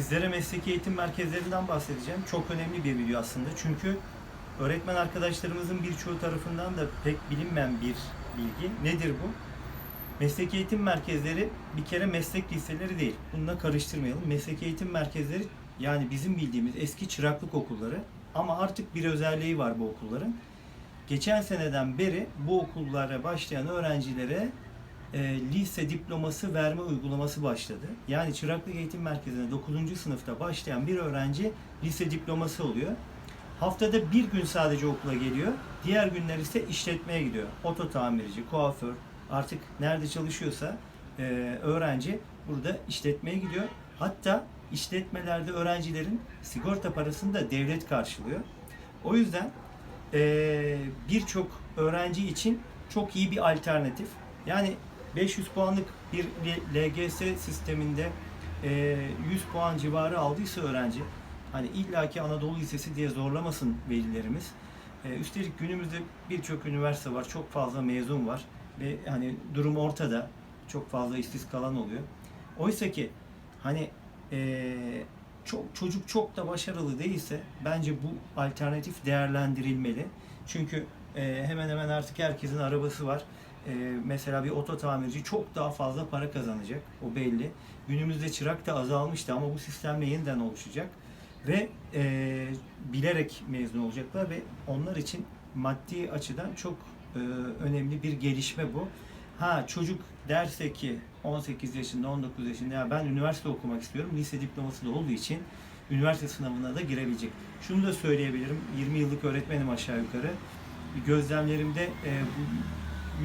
Sizlere mesleki eğitim merkezlerinden bahsedeceğim. Çok önemli bir video aslında. Çünkü öğretmen arkadaşlarımızın birçoğu tarafından da pek bilinmeyen bir bilgi. Nedir bu? Mesleki eğitim merkezleri bir kere meslek liseleri değil. Bununla karıştırmayalım. Mesleki eğitim merkezleri yani bizim bildiğimiz eski çıraklık okulları ama artık bir özelliği var bu okulların. Geçen seneden beri bu okullara başlayan öğrencilere e, lise diploması verme uygulaması başladı. Yani çıraklık eğitim merkezine 9. sınıfta başlayan bir öğrenci lise diploması oluyor. Haftada bir gün sadece okula geliyor. Diğer günler ise işletmeye gidiyor. Oto tamirci, kuaför, artık nerede çalışıyorsa e, öğrenci burada işletmeye gidiyor. Hatta işletmelerde öğrencilerin sigorta parasını da devlet karşılıyor. O yüzden e, birçok öğrenci için çok iyi bir alternatif. Yani 500 puanlık bir LGS sisteminde e, 100 puan civarı aldıysa öğrenci hani illaki Anadolu Lisesi diye zorlamasın velilerimiz. E, üstelik günümüzde birçok üniversite var, çok fazla mezun var ve hani durum ortada. Çok fazla işsiz kalan oluyor. Oysa ki hani e, çok çocuk çok da başarılı değilse bence bu alternatif değerlendirilmeli. Çünkü e, hemen hemen artık herkesin arabası var. E, mesela bir oto tamirci çok daha fazla para kazanacak. O belli. Günümüzde çırak da azalmıştı ama bu sistemle yeniden oluşacak. Ve e, bilerek mezun olacaklar ve onlar için maddi açıdan çok e, önemli bir gelişme bu. Ha çocuk derse ki 18 yaşında, 19 yaşında ya ben üniversite okumak istiyorum. Lise diploması da olduğu için üniversite sınavına da girebilecek. Şunu da söyleyebilirim. 20 yıllık öğretmenim aşağı yukarı. Gözlemlerimde e, bu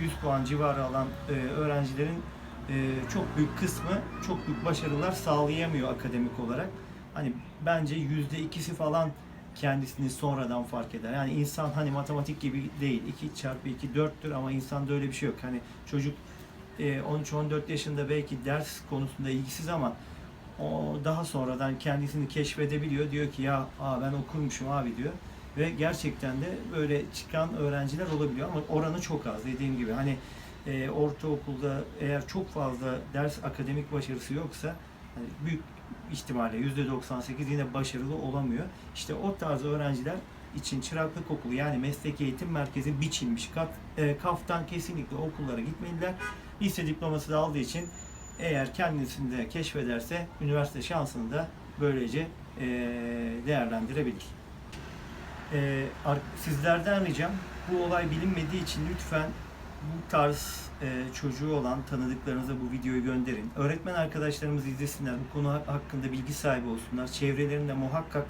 100 puan civarı alan e, öğrencilerin e, çok büyük kısmı çok büyük başarılar sağlayamıyor akademik olarak. Hani bence yüzde ikisi falan kendisini sonradan fark eder. Yani insan hani matematik gibi değil. 2 çarpı 2 4'tür ama insanda öyle bir şey yok. Hani çocuk e, 13-14 yaşında belki ders konusunda ilgisiz ama o daha sonradan kendisini keşfedebiliyor. Diyor ki ya aa ben okurmuşum abi diyor. Ve gerçekten de böyle çıkan öğrenciler olabiliyor ama oranı çok az dediğim gibi. Hani e, ortaokulda eğer çok fazla ders akademik başarısı yoksa hani büyük ihtimalle %98 yine başarılı olamıyor. İşte o tarz öğrenciler için çıraklık okulu yani meslek eğitim merkezi biçilmiş. Kat, e, kaftan kesinlikle okullara gitmeliler. Lise diploması da aldığı için eğer kendisinde keşfederse üniversite şansını da böylece e, değerlendirebilir. E, sizlerden ricam bu olay bilinmediği için lütfen bu tarz e, çocuğu olan tanıdıklarınıza bu videoyu gönderin. Öğretmen arkadaşlarımız izlesinler, bu konu ha- hakkında bilgi sahibi olsunlar. Çevrelerinde muhakkak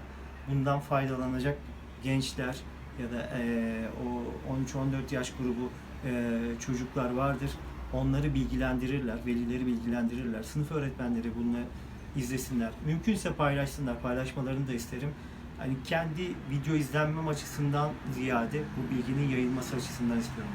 bundan faydalanacak gençler ya da e, o 13-14 yaş grubu e, çocuklar vardır. Onları bilgilendirirler, velileri bilgilendirirler. Sınıf öğretmenleri bunu izlesinler. Mümkünse paylaşsınlar, paylaşmalarını da isterim. Hani kendi video izlenmem açısından ziyade bu bilginin yayılması açısından istiyorum.